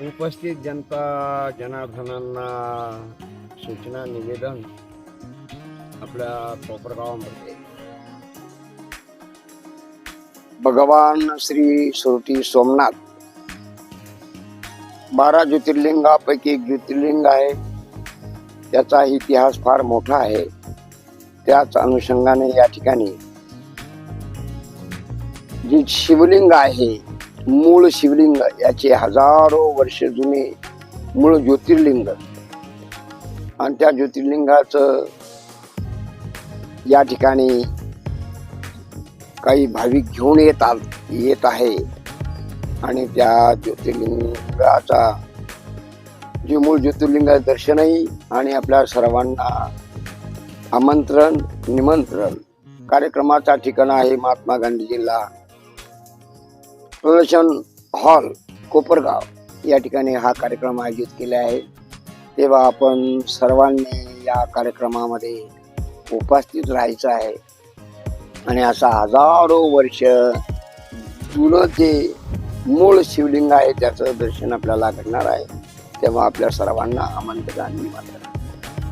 उपस्थित जनता जनार्दनांना सूचना निवेदन आपल्या कोपरगावामध्ये भगवान श्री सुरटी सोमनाथ. बारा ज्योतिर्लिंगापैकी एक ज्योतिर्लिंग आहे. त्याचा इतिहास फार मोठा आहे. त्याच अनुषंगाने या ठिकाणी जी शिवलिंग आहे मूळ शिवलिंग याचे हजारो वर्ष जुने मूळ ज्योतिर्लिंग. आणि त्या ज्योतिर्लिंगाचं या ठिकाणी काही भाविक घेऊन येतात येत आहे. आणि त्या ज्योतिर्लिंगाचा जे मूळ ज्योतिर्लिंगाचं दर्शनही आणि आपल्या सर्वांना आमंत्रण निमंत्रण. कार्यक्रमाचा ठिकाण आहे महात्मा गांधी जिल्हा प्रदर्शन हॉल कोपरगाव या ठिकाणी हा कार्यक्रम आयोजित केला आहे. तेव्हा आपण सर्वांनी या कार्यक्रमामध्ये उपस्थित राहायचं आहे. आणि असा हजारो वर्ष जुनं जे मूळ शिवलिंग आहे त्याचं दर्शन आपल्याला घडणार आहे. तेव्हा आपल्या सर्वांना आमंत्रण आणि